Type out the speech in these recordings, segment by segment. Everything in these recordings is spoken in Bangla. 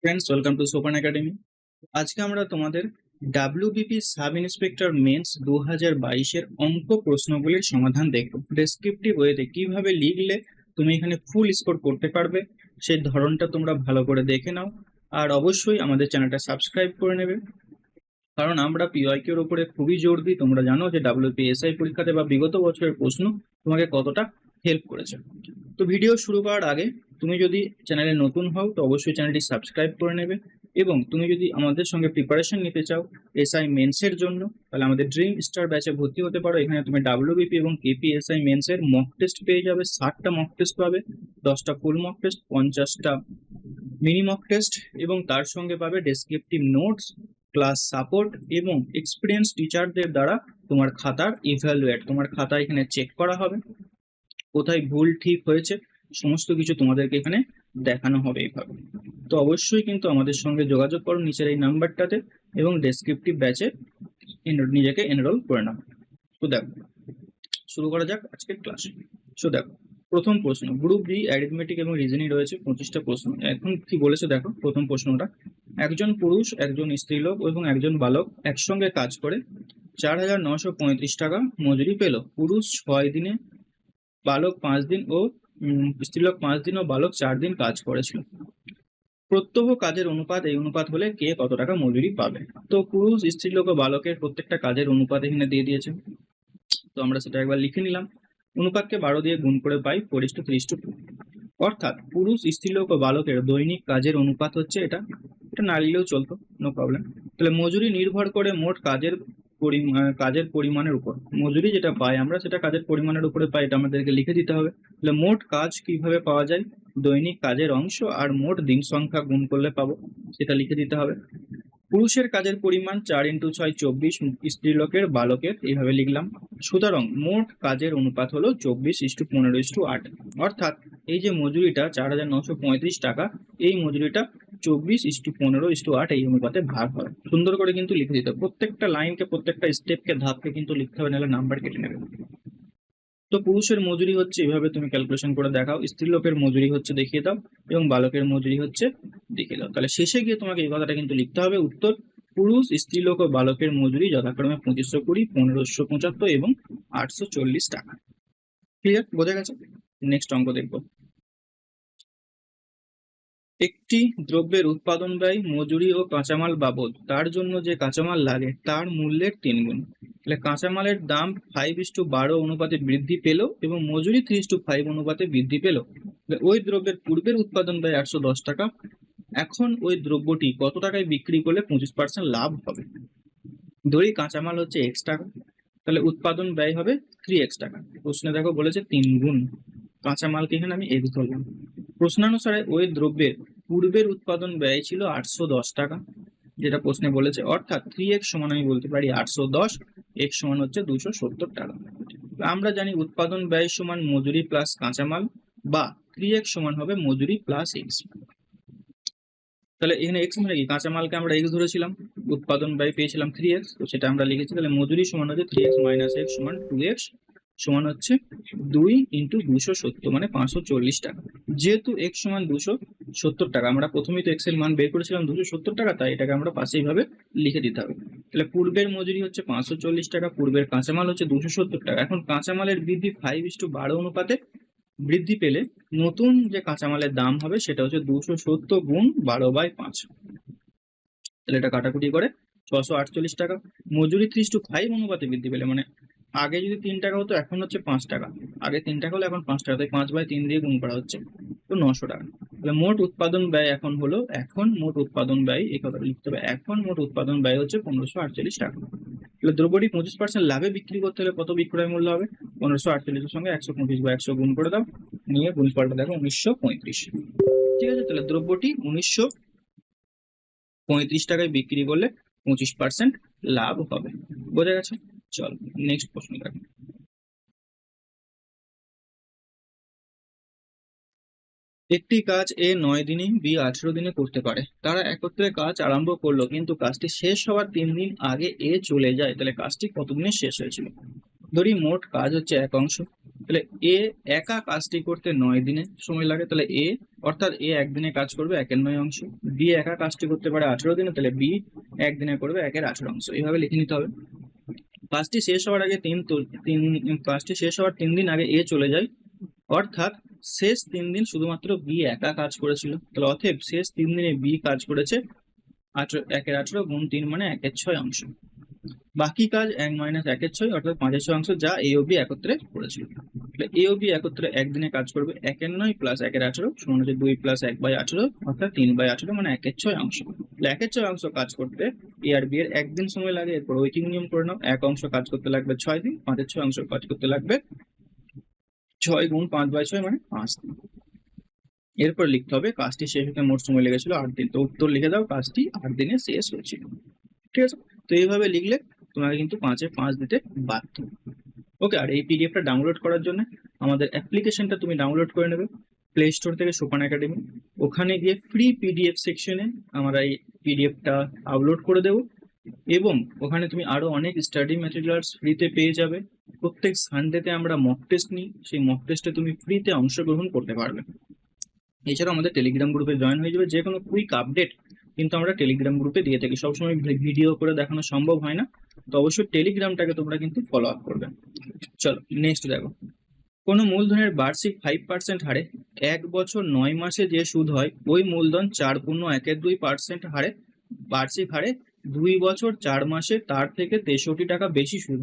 Friends welcome to Sopan academy আজকে আমরা তোমাদের ডাব্লিউবিপি সাব ইন্সপেক্টর মেন্স দু হাজার বাইশের অঙ্ক প্রশ্নগুলির সমাধান দেখব। ডেসক্রিপটিভ ওয়েতে কীভাবে লিখলে তুমি এখানে ফুল স্কোর করতে পারবে, সেই ধরনটা তোমরা ভালো করে দেখে নাও। আর অবশ্যই আমাদের চ্যানেলটা সাবস্ক্রাইব করে নেবে। কারণ আমরা পিওয়াইকিউর উপরে খুবই জোর দিই। তোমরা জানো যে ডাব্লিউপিএসআই পরীক্ষাতে বা বিগত বছরের প্রশ্ন তোমাকে কতটা হেল্প করেছে। তো ভিডিও শুরু করার আগে তুমি যদি চ্যানেলে নতুন হও, তো অবশ্যই চ্যানেলটি সাবস্ক্রাইব করে নেবে এবং তুমি যদি আমাদের সঙ্গে প্রিপারেশন নিতে চাও এসআই মেন্সের জন্য, তাহলে আমাদের ড্রিম স্টার ব্যাচে ভর্তি হতে পারো। এখানে তুমি ডাব্লিউবিপি এবং কেপি এসআই মেন্সের মক টেস্ট পেয়ে যাবে। ষাটটা মক টেস্ট পাবে, দশটা ফুল মক টেস্ট পঞ্চাশটা মিনি মক টেস্ট এবং তার সঙ্গে পাবে ডেসক্রিপটিভ নোটস ক্লাস সাপোর্ট এবং এক্সপিরিয়েন্স টিচারদের দ্বারা তোমার খাতার ইভ্যালুয়েট তোমার খাতা এখানে চেক করা হবে। কোথায় ভুল ঠিক হয়েছে সমস্ত কিছু তোমাদেরকে এখানে দেখানো হবে এইভাবে। তো অবশ্যই কিন্তু আমাদের সঙ্গে যোগাযোগ করো নিচের এই নাম্বারটাতে এবং ডেসক্রিপটিভ ব্যাচে নিজেকে এনরোল করে নাও। তো দেখো, শুরু করা যাক আজকের ক্লাস সো দেখো, প্রথম প্রশ্ন গ্রুপ বি অ্যারিথমেটিক এবং রিজনিং রয়েছে পঁচিশটা প্রশ্ন। এখন কি বলেছে দেখো, প্রথম প্রশ্নটা, একজন পুরুষ, একজন স্ত্রীলোক এবং একজন বালক একসঙ্গে কাজ করে চার হাজার নশো পঁয়ত্রিশ টাকা মজুরি পেল। পুরুষ ছয় দিনে, বালক পাঁচ দিন ও স্ত্রীলোক পাঁচ দিন ও বালক চার দিন কাজ করেছিল। প্রত্যহ কাজের অনুপাত এই অনুপাত হলে কে কত টাকা মজুরি পাবে? তো পুরুষ, স্ত্রীলোক ও বালকের প্রত্যেকটা কাজের অনুপাত এখানে দিয়ে দিয়েছে। তো আমরা সেটা একবার লিখে নিলাম। অনুপাতকে বারো দিয়ে গুণ করে পাই four is to. Three to two অর্থাৎ পুরুষ, স্ত্রীলোক ও বালকের দৈনিক কাজের অনুপাত হচ্ছে এটা। এটা না নিলেও চলতো নো প্রবলেম তাহলে মজুরি নির্ভর করে মোট কাজের কাজের পরিমাণের উপর। মজুরি যেটা পাই আমরা সেটা কাজের পরিমাণের উপরে পাই, এটা আমাদেরকে লিখে দিতে হবে। তাহলে মোট কাজ কীভাবে পাওয়া যায়? দৈনিক কাজের অংশ আর মোট দিন সংখ্যা গুণ করলে পাবো, সেটা লিখে দিতে হবে। পুরুষের কাজের পরিমাণ চার ইন্টু ছয় চব্বিশ, স্ত্রীলোকের বালকের, এইভাবে লিখলাম। সুতরাং মোট কাজের অনুপাত হলো চব্বিশ ইস্টু পনেরো ইস্টু আট। অর্থাৎ এই যে মজুরিটা, চার হাজার নশো পঁয়ত্রিশ টাকা, এই মজুরিটা চব্বিশ ইস্টু পনেরো ইস্টু আট এই অনুপাতে ভাগ হয়। সুন্দর করে কিন্তু লিখে দিতে প্রত্যেকটা লাইনকে, প্রত্যেকটা স্টেপকে, ধাপকে কিন্তু লিখতে হবে, নাহলে নাম্বার কেটে নেবে। তো পুরুষের মজুরি হচ্ছে এভাবে তুমি ক্যালকুলেশন করে দেখাও। স্ত্রীলোকের মজুরি হচ্ছে দেখিয়ে দাও এবং বালকের মজুরি হচ্ছে দেখিয়ে দাও। তাহলে শেষে গিয়ে তোমাকে এই কথাটা কিন্তু লিখতে হবে। উত্তর, পুরুষ, স্ত্রীলোক ও বালকের মজুরি যথাক্রমে পঁচিশশো কুড়ি, পনেরোশো পঁচাত্তর এবং আটশো চল্লিশ টাকা। ক্লিয়ার বোঝা গেছে? নেক্সট অঙ্ক দেখব। একটি দ্রব্যের উৎপাদন ব্যয় মজুরি ও কাঁচামাল বাবদ। তার জন্য যে কাঁচামাল লাগে, তার মূল্যের তিন গুণ। তাহলে কাঁচামালের দাম ফাইভ ইস টু বারো অনুপাতে বৃদ্ধি পেল এবং মজুরি থ্রি টু ফাইভ অনুপাতে বৃদ্ধি পেল। ওই দ্রব্যের পূর্বের উৎপাদন ব্যয় একশো দশ টাকা। এখন ওই দ্রব্যটি কত টাকায় বিক্রি করলে পঁচিশ পার্সেন্ট লাভ হবে? ধরি কাঁচামাল হচ্ছে এক্স টাকা। তাহলে উৎপাদন ব্যয় হবে থ্রি এক্স টাকা। প্রশ্নে দেখো বলেছে তিন গুণ। কাঁচামালকে এখানে আমি এক্স ধরলাম। প্রশ্নানুসারে ওই দ্রব্যের পূর্বের উৎপাদন ব্যয় ছিল আটশো দশ টাকা, যেটা প্রশ্নে বলেছে। অর্থাৎ থ্রি এক্স সমান আমি বলতে পারি আটশো দশ এক্স সমান হচ্ছে দুশো সত্তর টাকা। আমরা জানি উৎপাদন ব্যয় সমান মজুরি প্লাস কাঁচামাল বা থ্রি এক্স সমান হবে মজুরি প্লাস এক্স তাহলে এখানে এক্স মানে কি? কাঁচামালকে আমরা এক্স ধরেছিলাম, উৎপাদন ব্যয় পেয়েছিলাম থ্রি এক্স তো সেটা আমরা লিখেছি, তাহলে মজুরি সমান হচ্ছে থ্রি এক্স মাইনাস এক্স সমান টু এক্স সমান হচ্ছে দুই ইন্টু দুশো সত্তর মানে পাঁচশো চল্লিশ টাকা। যেহেতু এক্স সমান দুশো সত্তর টাকা, আমরা প্রথমেই তো এক্সের মান বের করেছিলাম দুশো সত্তর টাকা, তাই এটাকে আমরা পাশে এইভাবে লিখে দিতে হবে। তাহলে পূর্বের মজুরি হচ্ছে পাঁচশো চল্লিশ টাকা, পূর্বের কাঁচামাল হচ্ছে দুশো সত্তর টাকা। এখন কাঁচামালের বৃদ্ধি ফাইভ ইস টু বারো অনুপাতে বৃদ্ধি পেলে নতুন যে কাঁচামালের দাম হবে সেটা হচ্ছে দুশো সত্তর গুণ বারো বাই পাঁচ। তাহলে এটা কাটাকুটি করে, ছশো আটচল্লিশ টাকা। মজুরি ত্রিশ টু ফাইভ অনুপাতে বৃদ্ধি পেলে মানে আগে যদি তিন টাকা হতো, এখন হচ্ছে পাঁচ টাকা। আগে তিন টাকা হলো এখন পাঁচ টাকা। তাই পাঁচ বাই তিন দিয়ে গুণ করা হচ্ছে। তো নশো টাকা। তাহলে মোট উৎপাদন ব্যয় এখন হলো, এখন মোট উৎপাদন ব্যয় এই কথাটা লিখতে হবে। এখন মোট উৎপাদন ব্যয় হচ্ছে পনেরোশো আটচল্লিশ টাকা। তাহলে দ্রব্যটি পঁচিশ পার্সেন্ট লাভে বিক্রি করতে হলে কত বিক্রয় মূল্য হবে? পনেরোশো আটচল্লিশের সঙ্গে একশো পঁচিশ বা একশো গুণ করে দাও। নিয়ে গুণ গুণফলটা দেখো উনিশশো পঁয়ত্রিশ। ঠিক আছে? তাহলে দ্রব্যটি উনিশশো পঁয়ত্রিশ টাকায় বিক্রি করলে পঁচিশ পার্সেন্ট লাভ হবে। বোঝা গেছে? চল নেক্সট প্রশ্ন দেখো। একটি কাজ এ নয় দিনে বি আঠেরো দিনে করতে পারে। তারা একত্রে কাজ আরম্ভ করল, কিন্তু কাজটি শেষ হওয়ার তিন দিন আগে এ চলে যায়। তাহলে কাজটি কতদিনে শেষ হয়েছিল? ধরি মোট কাজ হচ্ছে এক অংশ। তাহলে এ একা কাজটি করতে নয় দিনে সময় লাগে, তাহলে এ অর্থাৎ এ একদিনে কাজ করবে একের নয় অংশ। বি একা কাজটি করতে পারে আঠেরো দিনে, তাহলে বি একদিনে করবে একের আঠেরো অংশ। এইভাবে লিখে নিতে হবে। কাজটি শেষ হওয়ার আগে তিন তিন পাঁচটি শেষ হওয়ার তিন দিন আগে এ চলে যায়। অর্থাৎ শেষ তিন দিন শুধুমাত্র বি একা কাজ করেছিল। তাহলে অথেব শেষ তিন দিনে বি কাজ করেছে আঠেরো, একের আঠেরো গুণ তিন মানে একের ছয় অংশ। বাকি কাজ এক মাইনাস একের ছয় অর্থাৎ পাঁচের ছয় অংশ যা এ ও বি একত্রে করেছিল। এ ও বি একত্রে একদিনে কাজ করবে। একের নয় প্লাস একের আঠেরো, সমান হচ্ছে দুই প্লাস এক বাই আঠেরো, অর্থাৎ তিন বাই আঠেরো মানে একের ছয় অংশ। একের ছয় অংশ কাজ করতে এ আর বি এর একদিন সময় লাগে, এরপর ওয়েটিং নিয়ম করে নাও। এক অংশ কাজ করতে লাগবে ছয় দিন, পাঁচের ছয় অংশ কাজ করতে লাগবে ছয় গুণ পাঁচ বাই ছয় মানে পাঁচ দিন। এরপর লিখতে হবে, কাজটি শেষ হতে মোট সময় লেগেছিল আট দিন। তো উত্তর লিখে দাও, কাজটি আট দিনে শেষ হয়েছিল। ঠিক আছে? তো এইভাবে লিখলে তোমাকে কিন্তু পাঁচে পাঁচ দিতে বাধ্য। ওকে আর এই পিডিএফটা ডাউনলোড করার জন্য আমাদের অ্যাপ্লিকেশনটা তুমি ডাউনলোড করে নেবে প্লে স্টোর থেকে সোপান একাডেমি ওখানে গিয়ে ফ্রি পিডিএফ সেকশনে আমরা এই পিডিএফটা আপলোড করে দেবো এবং ওখানে তুমি আরও অনেক স্টাডি ম্যাটেরিয়ালস ফ্রিতে পেয়ে যাবে। প্রত্যেক সানডেতে আমরা মক টেস্ট নিই, সেই মক টেস্টে তুমি ফ্রিতে অংশগ্রহণ করতে পারবে। এছাড়াও আমাদের টেলিগ্রাম গ্রুপে জয়েন হয়ে যাবে। যে কোনো কুইক আপডেট কিন্তু আমরা টেলিগ্রাম গ্রুপে দিয়ে থাকি। সবসময় ভিডিও করে দেখানো সম্ভব হয় না। তো অবশ্যই টেলিগ্রামটাকে তোমরা কিন্তু ফলো আপ করবে। চলো নেক্সট দেখো। কোনো মূলধনের বার্ষিক ফাইভ পার্সেন্ট হারে এক বছর নয় মাসে যে সুদ হয়, ওই মূলধন চার পূর্ণ একের দুই পার্সেন্ট হারে, বার্ষিক হারে দুই বছর চার মাসে তার থেকে তেষট্টি টাকা বেশি সুদ।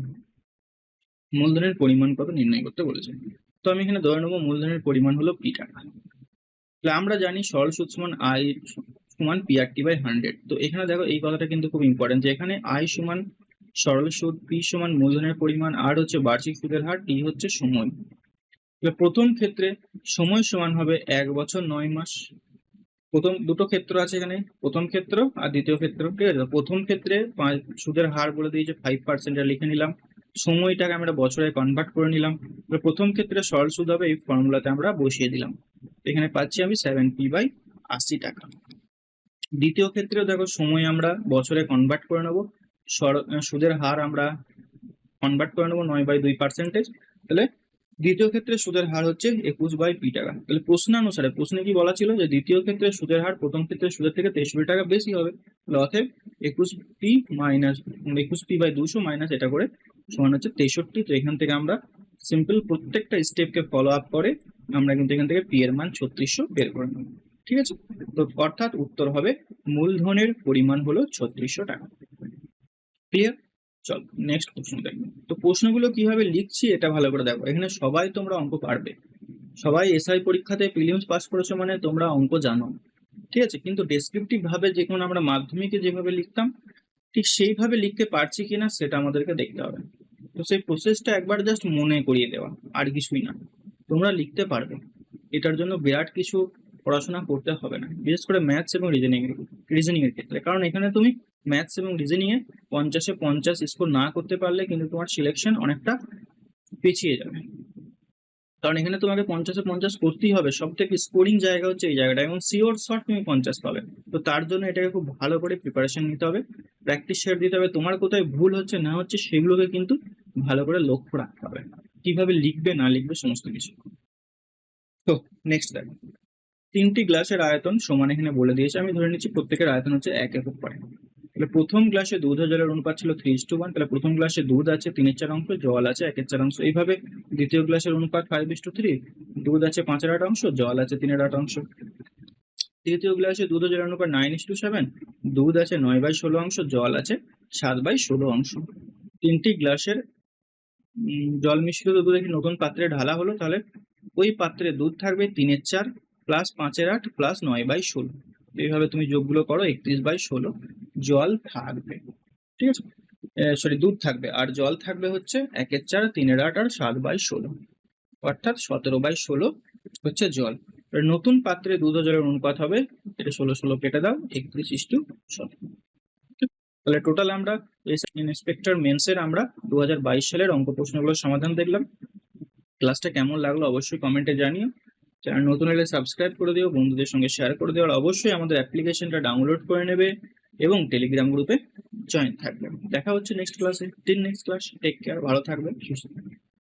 মূলধনের পরিমাণ কত নির্ণয় করতে বলেছে। তো আমি এখানে ধরে নেব মূলধনের পরিমাণ হলো পি টাকা। আমরা জানি সরল সুদ সমান আই সমান P R T by hundred তো এখানে দেখো এই কথাটা কিন্তু খুব ইম্পর্টেন্ট যে এখানে আই সমান সরল সুদ পি সমান মূলধনের পরিমাণ আর হচ্ছে বার্ষিক সুদের হার টি হচ্ছে সময়। প্রথম ক্ষেত্রে সময় সমান হবে এক বছর নয় মাস। প্রথম দুটো ক্ষেত্র আছে এখানে, প্রথম ক্ষেত্র আর দ্বিতীয় ক্ষেত্র। ঠিক আছে? প্রথম ক্ষেত্রে সুদের হার বলে দিয়েছে ফাইভ পার্সেন্ট লিখে নিলাম। সময়টাকে আমরা বছরে কনভার্ট করে নিলাম। প্রথম ক্ষেত্রে সরল সুদ হবে এই ফর্মুলাতে আমরা বসিয়ে দিলাম। এখানে পাচ্ছি আমি সেভেন পি বাই আশি টাকা। দ্বিতীয় ক্ষেত্রেও দেখো সময় আমরা বছরে কনভার্ট করে নেব। সুদের হার আমরা কনভার্ট করে নেব নয় বাই দুই পার্সেন্টেজ তাহলে দ্বিতীয় ক্ষেত্রে সুদের হার হচ্ছে একুশ বাই পি টাকা। তাহলে প্রশ্নানুসারে, প্রশ্নে কি বলা ছিল যে দ্বিতীয় ক্ষেত্রে সুদের হার প্রথম ক্ষেত্রে সুদের থেকে তেষট্টি টাকা বেশি হবে? তাহলে অতএব একুশ পি মাইনাস, একুশ পি বাই দুশো মাইনাস এটা করে সমান হচ্ছে তেষট্টি। তো এখান থেকে আমরা সিম্পল প্রত্যেকটা স্টেপকে ফলো আপ করে আমরা কিন্তু এখান থেকে পি এর মান ছত্রিশশো বের করে নেব। ঠিক আছে? তো অর্থাৎ উত্তর হবে মূলধনের পরিমাণ হলো ছত্রিশশো টাকা। ক্লিয়ার চল নেক্সট প্রশ্ন দেখব তো প্রশ্নগুলো কীভাবে লিখছি এটা ভালো করে দেখো। এখানে সবাই তোমরা অঙ্ক পারবে। সবাই এসআই পরীক্ষাতে প্রিলিমস পাস করেছ মানে তোমরা অঙ্ক জানো। ঠিক আছে? কিন্তু ডেসক্রিপটিভ ভাবে যেমন আমরা মাধ্যমিকে যেভাবে লিখতাম, ঠিক সেইভাবে লিখতে পারছি কিনা সেটা আমাদেরকে দেখতে হবে। তো সেই প্রসেসটা একবার জাস্ট মনে করিয়ে দেওয়া, আর কিছুই না। তোমরা লিখতে পারবে। এটার জন্য বিরাট কিছু পড়াশোনা করতে হবে না, বিশেষ করে ম্যাথস এবং রিজনিং রিজনিং এর ক্ষেত্রে। কারণ এখানে তুমি ম্যাথস এবং রিজনিং এ পঞ্চাশে পঞ্চাশ স্কোর না করতে পারলে কিন্তু তোমার সিলেকশন অনেকটা পিছিয়ে যাবে। কারণ এখানে তোমাকে পঞ্চাশে পঞ্চাশ করতেই হবে সব থেকে স্কোরিং জায়গা হচ্ছে এই জায়গাটা, এবং সিওর শর্ট তুমি পঞ্চাশ পাবে। তো তার জন্য এটাকে খুব ভালো করে প্রিপারেশন নিতে হবে প্র্যাকটিস শেয়ার দিতে হবে। তোমার কোথায় ভুল হচ্ছে না হচ্ছে সেগুলোকে কিন্তু ভালো করে লক্ষ্য রাখতে হবে। কীভাবে লিখবে না লিখবে সমস্ত কিছু। তো নেক্সট দেখো তিনটি গ্লাসের আয়তন সমান এখানে বলে দিয়েছে। আমি ধরে নিচ্ছি প্রত্যেকের আয়তন হচ্ছে এক একক পয়েন্ট তাহলে প্রথম গ্লাসে দুধ জলের অনুপাত ছিল থ্রি টু ওয়ান তাহলে প্রথম গ্লাসে দুধ আছে, তিনের চার অংশ, জল আছে একের চার অংশ। এইভাবে দ্বিতীয় গ্লাসের অনুপাত ফাইভ টু থ্রি দুধ আছে পাঁচের আট অংশ, জল আছে তিনের আট অংশ। তৃতীয় গ্লাসে দুধ জলের অনুপাত নাইন ইস টু সেভেন দুধ আছে নয় বাই ষোলো অংশ, জল আছে সাত বাই ষোলো অংশ। তিনটি গ্লাসের জল মিশ্রিত দুধ একটি নতুন পাত্রে ঢালা হলো? তাহলে ওই পাত্রে দুধ থাকবে তিনের চার প্লাস পাঁচের আট প্লাস নয় বাই ষোলো। এইভাবে তুমি যোগগুলো করো, একত্রিশ বাই ষোলো। জল থাকবে। ঠিক আছে? সরি দুধ থাকবে। আর জল থাকবে হচ্ছে একের চার, তিনের আট আর সাত বাই ষোলো। অর্থাৎ সতেরো বাই ষোলো হচ্ছে জল। নতুন পাত্রে দুধ জলের অনুপাত হবে, এটা ষোলো ষোলো কেটে দাও, একত্রিশ ইস্টু সতেরো। তাহলে টোটাল আমরা ইন্সপেক্টর মেন্সের আমরা দু হাজার বাইশ সালের অঙ্ক প্রশ্নগুলোর সমাধান দেখলাম। ক্লাসটা কেমন লাগল অবশ্যই কমেন্টে জানিও। চ্যানেল নতুন হলে সাবস্ক্রাইব করে দিও, বন্ধুদের সঙ্গে শেয়ার করে দিও, আর অবশ্যই আমাদের অ্যাপ্লিকেশনটা ডাউনলোড করে নেবে এবং টেলিগ্রাম গ্রুপে জয়েন থাকবে। দেখা হচ্ছে নেক্সট ক্লাসে till next class take care ভালো থাকবে, সুস্থ থাকবে।